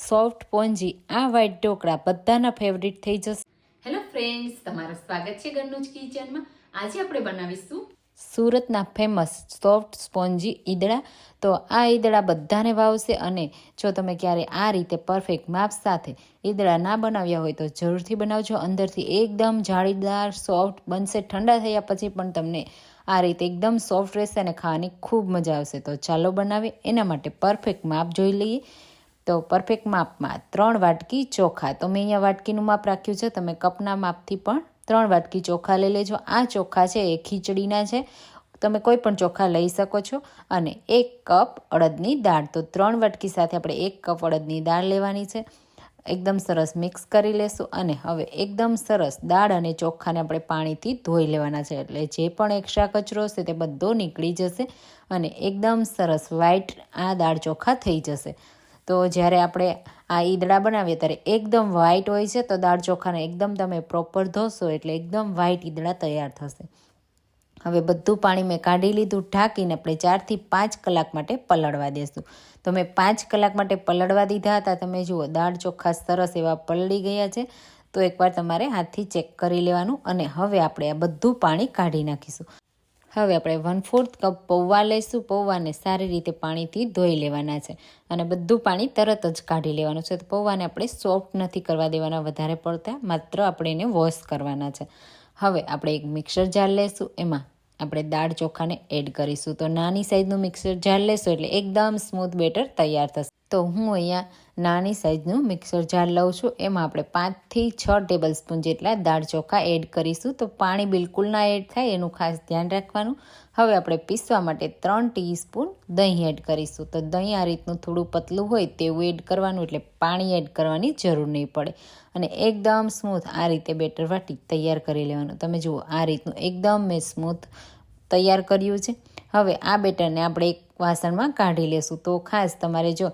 Soft Ponzi આ white dhokla બધાના favourite થઈ જશે. હેલો ફ્રેન્ડ્સ તમારું સ્વાગત છે ઘરનું જ કિચનમાં. આજે આપણે બનાવીશું સુરતના ફેમસ સોફ્ટ સ્પોન્જી ઈદડા. તો આ ઈદડા બધાને ભાવશે અને જો તમે ક્યારે આ રીતે પરફેક્ટ માપ સાથે ઈદડા ના બનાવ્યા હોય તો જરૂરથી બનાવજો. અંદરથી એકદમ જાળીદાર સોફ્ટ બનશે. ઠંડા થયા પછી પણ તમને આ રીતે એકદમ સોફ્ટ રહેશે અને ખાવાની ખૂબ મજા આવશે. તો ચાલો બનાવીએ. એના માટે પરફેક્ટ માપ જોઈ લઈએ. તો પરફેક્ટ માપમાં ત્રણ વાટકી ચોખા. તો મેં અહીંયા વાટકીનું માપ રાખ્યું છે. તમે કપના માપથી પણ ત્રણ વાટકી ચોખા લઈ લેજો. આ ચોખા છે એ ખીચડીના છે. તમે કોઈ પણ ચોખા લઈ શકો છો. અને એક કપ અડદની દાળ. તો ત્રણ વાટકી સાથે આપણે એક કપ અડદની દાળ લેવાની છે. એકદમ સરસ મિક્સ કરી લેશું. અને હવે એકદમ સરસ દાળ અને ચોખાને આપણે પાણીથી ધોઈ લેવાના છે. એટલે જે પણ એક્સ્ટ્રા કચરો હશે તે બધો નીકળી જશે. અને એકદમ સરસ વ્હાઈટ આ દાળ ચોખા થઈ જશે. તો જ્યારે આપણે આ ઈદડા બનાવીએ ત્યારે એકદમ વ્હાઈટ હોય છે, તો દાળ ચોખાને એકદમ તમે પ્રોપર ધોશો એટલે એકદમ વ્હાઈટ ઈદડા તૈયાર થશે. હવે બધું પાણી મેં કાઢી લીધું, ઢાંકીને આપણે ચારથી પાંચ કલાક માટે પલળવા દેશું. તો મેં પાંચ કલાક માટે પલળવા દીધા હતા. તમે જુઓ, દાળ ચોખ્ખા સરસ એવા પલળી ગયા છે. તો એકવાર તમારે હાથથી ચેક કરી લેવાનું અને હવે આપણે આ બધું પાણી કાઢી નાખીશું. હવે આપણે વન ફોર્થ કપ પૌવા લઈશું. પૌવાને સારી રીતે પાણીથી ધોઈ લેવાના છે અને બધું પાણી તરત જ કાઢી લેવાનું છે. તો પૌવાને આપણે સોફ્ટ નથી કરવા દેવાના, વધારે પડતા માત્ર આપણે એને વોશ કરવાના છે. હવે આપણે એક મિક્સર જાર લઈશું એમાં આપણે દાળ ચોખાને એડ કરીશું. તો નાની સાઈઝનું મિક્સર જાર લેશું એટલે એકદમ સ્મૂથ બેટર તૈયાર થશે. તો હું અહીંયા નાની સાઈઝનું મિક્સર જાર લઉં છું. એમાં આપણે પાંચથી છ ટેબલ સ્પૂન જેટલા દાળ ચોખા એડ કરીશું. તો પાણી બિલકુલ ના એડ થાય, એનું ખાસ ધ્યાન રાખવાનું. હવે આપણે પીસવા માટે ત્રણ ટીસ્પૂન દહીં એડ કરીશું. તો દહીં આ રીતનું થોડું પતલું હોય તેવું એડ કરવાનું, એટલે પાણી એડ કરવાની જરૂર નહીં પડે. અને એકદમ સ્મૂથ આ રીતે બેટર વાટી તૈયાર કરી લેવાનું. તમે જુઓ, આ રીતનું એકદમ મેં સ્મૂથ તૈયાર કર્યું છે. હવે આ બેટરને આપણે એક વાસણમાં કાઢી લેશું. તો ખાસ તમારે જો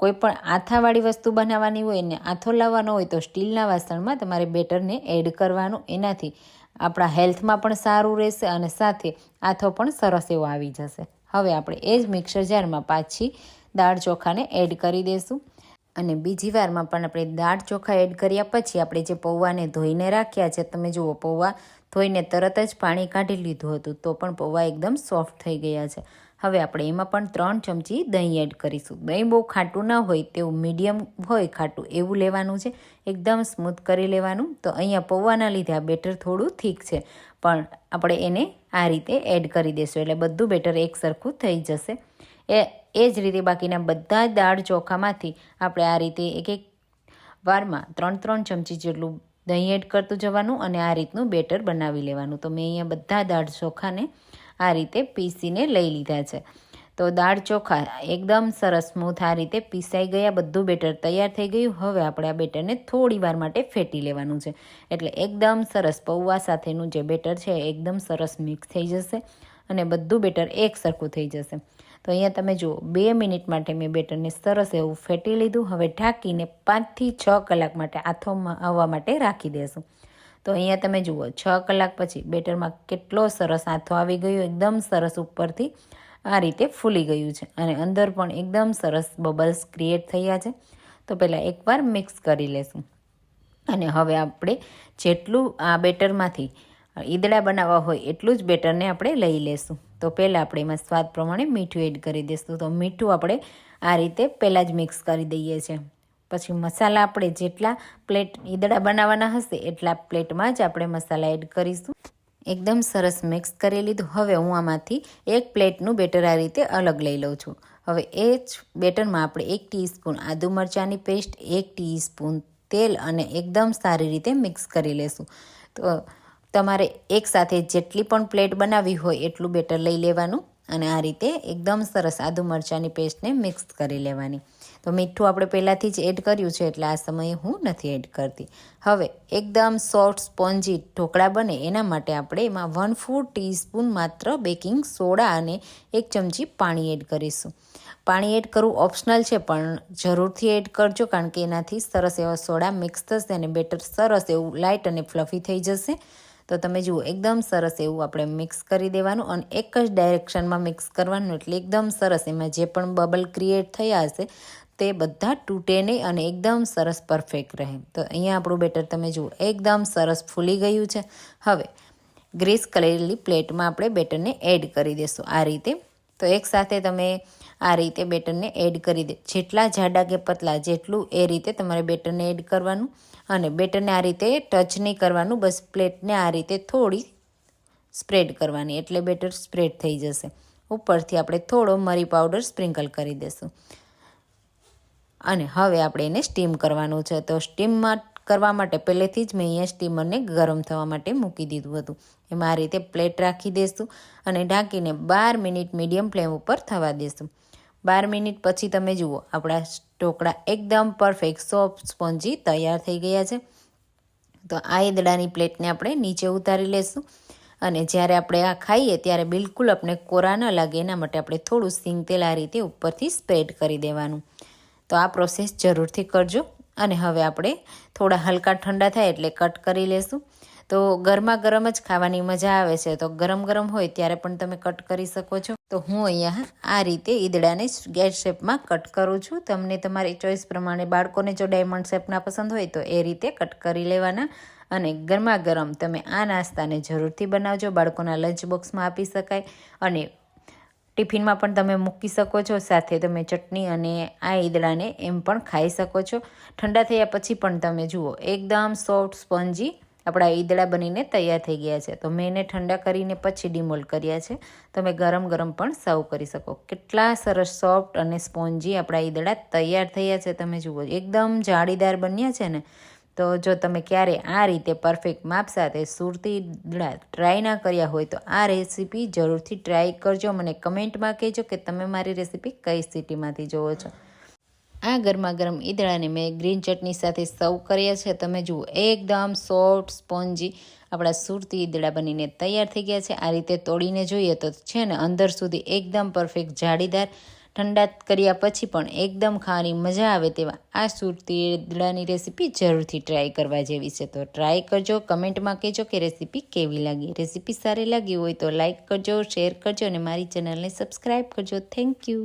કોઈ પણ આથાવાળી વસ્તુ બનાવવાની હોય ને આથો લાવવાનો હોય તો સ્ટીલના વાસણમાં તમારે બેટરને એડ કરવાનું. એનાથી આપણા હેલ્થમાં પણ સારું રહેશે અને સાથે આથો પણ સરસ એવો આવી જશે. હવે આપણે એ જ મિક્સર જારમાં પાછી દાળ ચોખાને એડ કરી દઈશું અને બીજી વારમાં પણ આપણે દાળ ચોખા એડ કર્યા પછી આપણે જે પૌવાને ધોઈને રાખ્યા છે, તમે જુઓ પૌવા ધોઈને તરત જ પાણી કાઢી લીધું હતું, તો પણ પૌવા એકદમ સોફ્ટ થઈ ગયા છે. હવે આપણે એમાં પણ ત્રણ ચમચી દહીં એડ કરીશું. દહીં બહુ ખાટું ના હોય તેવું મીડિયમ હોય ખાટું એવું લેવાનું છે. એકદમ સ્મૂથ કરી લેવાનું. તો અહીંયા પૌવાના લીધે આ બેટર થોડું થીક છે. પણ આપણે એને આ રીતે એડ કરી દઈશું એટલે બધું બેટર એક સરખું થઈ જશે. એ એ જ રીતે બાકીના બધા દાળ ચોખામાંથી આપણે આ રીતે એક એક વારમાં ત્રણ ત્રણ ચમચી જેટલું દહીં એડ કરતું જવાનું અને આ રીતનું બેટર બનાવી લેવાનું. તો મેં અહીંયા બધા દાળ ચોખાને આ રીતે પીસીને લઈ લીધા છે. તો દાળ ચોખા એકદમ સરસ સ્મૂથ આ રીતે પીસાઈ ગયા, બધું બેટર તૈયાર થઈ ગયું. હવે આપણે આ બેટરને થોડી વાર માટે ફેટી લેવાનું છે. એટલે એકદમ સરસ પૌવા સાથેનું જે બેટર છે એકદમ સરસ મિક્સ થઈ જશે અને બધું બેટર એક સરખું થઈ જશે. તો અહીંયા તમે જુઓ, બે મિનિટ માટે મેં બેટરને સરસ એવું ફેટી લીધું. હવે ઢાંકીને પાંચથી છ કલાક માટે આથોમાં આવવા માટે રાખી દેશું. તો અહીંયા તમે જુઓ, છ કલાક પછી બેટરમાં કેટલો સરસ આથો આવી ગયો, એકદમ સરસ ઉપરથી આ રીતે ફૂલી ગયું છે. અને અંદર પણ એકદમ સરસ બબલ્સ ક્રિએટ થયા છે. તો પહેલાં એકવાર મિક્સ કરી લેશું. અને હવે આપણે જેટલું આ બેટરમાંથી ઈદડા બનાવવા હોય એટલું જ બેટરને આપણે લઈ લેશું. તો પહેલાં આપણે એમાં સ્વાદ પ્રમાણે મીઠું એડ કરી દઈશું તો મીઠું આપણે આ રીતે પહેલાં જ મિક્સ કરી દઈએ છીએ. પછી મસાલા આપણે જેટલા પ્લેટ ઈદડા બનાવવાના હશે એટલા પ્લેટમાં જ આપણે મસાલા એડ કરીશું. એકદમ સરસ મિક્સ કરી લીધું. હવે હું આમાંથી એક પ્લેટનું બેટર આ રીતે અલગ લઈ લઉં છું. હવે એ જ બેટરમાં આપણે એક ટીસ્પૂન આદુ મરચાંની પેસ્ટ, એક ટીસ્પૂન તેલ અને એકદમ સારી રીતે મિક્સ કરી લેશું. તો તમારે એકસાથે જેટલી પણ પ્લેટ બનાવવી હોય એટલું બેટર લઈ લેવાનું અને આ રીતે એકદમ સરસ આદુ મરચાંની પેસ્ટને મિક્સ કરી લેવાની. તો મીઠું આપણે પહેલાંથી જ એડ કર્યું છે એટલે આ સમયે હું નથી એડ કરતી. હવે એકદમ સોફ્ટ સ્પોન્જી ઢોકળા બને એના માટે આપણે એમાં વન ફોર ટીસ્પૂન માત્ર બેકિંગ સોડા અને એક ચમચી પાણી એડ કરીશું. પાણી એડ કરવું ઓપ્શનલ છે, પણ જરૂરથી એડ કરજો, કારણ કે એનાથી સરસ એવા સોડા મિક્સ થશે અને બેટર સરસ એવું લાઇટ અને ફ્લફી થઈ જશે. તો તમે જુઓ, એકદમ સરસ એવું આપણે મિક્સ કરી દેવાનું અને એક જ ડાયરેક્શનમાં મિક્સ કરવાનું એટલે એકદમ સરસ એમાં જે પણ બબલ ક્રિએટ થયા હશે તે બધા તૂટે નહીં અને એકદમ સરસ પરફેક્ટ રહે. તો અહીંયા આપણું બેટર તમે જુઓ, એકદમ સરસ ફૂલી ગયું છે. હવે, ગ્રીસ કરેલી પ્લેટમાં આપણે બેટરને એડ કરી દઈશું આ રીતે. તો એકસાથે તમે આ રીતે બેટરને એડ કરી દે, જેટલા જાડા કે પતલા, જેટલું એ રીતે તમારે બેટરને એડ કરવાનું અને બેટરને આ રીતે ટચ નહીં કરવાનું, બસ પ્લેટને આ રીતે થોડી સ્પ્રેડ કરવાની, એટલે બેટર સ્પ્રેડ થઈ જશે. ઉપરથી આપણે થોડો મરી પાવડર સ્પ્રિંકલ કરી દઈશું અને હવે આપણે એને સ્ટીમ કરવાનું છે. તો સ્ટીમમાં કરવા માટે પહેલેથી જ મેં અહીંયા સ્ટીમરને ગરમ થવા માટે મૂકી દીધું હતું. એમાં આ રીતે પ્લેટ રાખી દઈશું અને ઢાંકીને બાર મિનિટ મીડિયમ ફ્લેમ ઉપર થવા દઈશું બાર મિનિટ પછી તમે જુઓ, આપણા ઢોકળા એકદમ પરફેક્ટ સોફ્ટ સ્પોન્જી તૈયાર થઈ ગયા છે. તો આ ઈદડાની પ્લેટને આપણે નીચે ઉતારી લેશું અને જ્યારે આપણે આ ખાઈએ ત્યારે બિલકુલ આપણે કોરા ન લાગે. એના માટે આપણે થોડું સિંગ તેલ આ રીતે ઉપરથી સ્પ્રેડ કરી દેવાનું. તો આ પ્રોસેસ જરૂરથી કરજો. અને હવે આપણે થોડા હલકા ઠંડા થાય એટલે કટ કરી લેશું. તો ગરમા ગરમ જ ખાવાની મજા આવે છે. તો ગરમ ગરમ હોય ત્યારે પણ તમે કટ કરી શકો છો. તો હું અહીંયા આ રીતે ઈદડાને ગેસ શેપમાં કટ કરું છું. તમને તમારી ચોઈસ પ્રમાણે બાળકોને જો ડાયમંડ શેપના પસંદ હોય તો એ રીતે કટ કરી લેવાના. અને ગરમા ગરમ તમે આ નાસ્તાને જરૂરથી બનાવજો. બાળકોના લંચ બોક્સમાં આપી શકાય. અને ટિફિનમાં પણ તમે મૂકી શકો છો, સાથે તમે ચટણી અને આ ઈદડાને એમ પણ ખાઈ શકો છો. ઠંડા થયા પછી પણ તમે જુઓ, એકદમ સોફ્ટ સ્પોન્જી આપણા ઈદડા બનીને તૈયાર થઈ ગયા છે. તો મેં એને ઠંડા કરીને પછી ડિમોલ કર્યા છે. તમે ગરમ ગરમ પણ સર્વ કરી શકો. કેટલા સરસ સોફ્ટ અને સ્પોન્જી આપણા ઈદડા તૈયાર થયા છે. તમે જુઓ, એકદમ જાળીદાર બન્યા છે ને. તો જો તમે ક્યારે આ રીતે પરફેક્ટ માપ સાથે સુરતી દડા ટ્રાય ના કર્યા હોય તો આ રેસીપી જરૂરથી ટ્રાય કરજો. મને કમેન્ટમાં કહેજો કે તમે મારી રેસીપી કઈ સિટીમાંથી જોવો છો. આ ગરમા ગરમ ઈદડાને મેં ગ્રીન ચટણી સાથે સર્વ કર્યા છે. તમે જુઓ, એકદમ સોફ્ટ સ્પોન્જી આપણા સુરતી ઈદડા બનીને તૈયાર થઈ ગયા છે. આ રીતે તોડીને જોઈએ તો છે ને, અંદર સુધી એકદમ પરફેક્ટ જાળીદાર ઠંડા કર્યા પછી પણ એકદમ ખાવાની મજા આવે તેવા આ સુરતી ઈદડાની રેસીપી જરૂરથી ટ્રાય કરવા જેવી છે. તો ટ્રાય કરજો, કમેન્ટમાં કહેજો કે રેસીપી કેવી લાગી. રેસીપી સારી લાગી હોય તો લાઇક કરજો શેર કરજો અને મારી ચેનલને સબસ્ક્રાઈબ કરજો. Thank you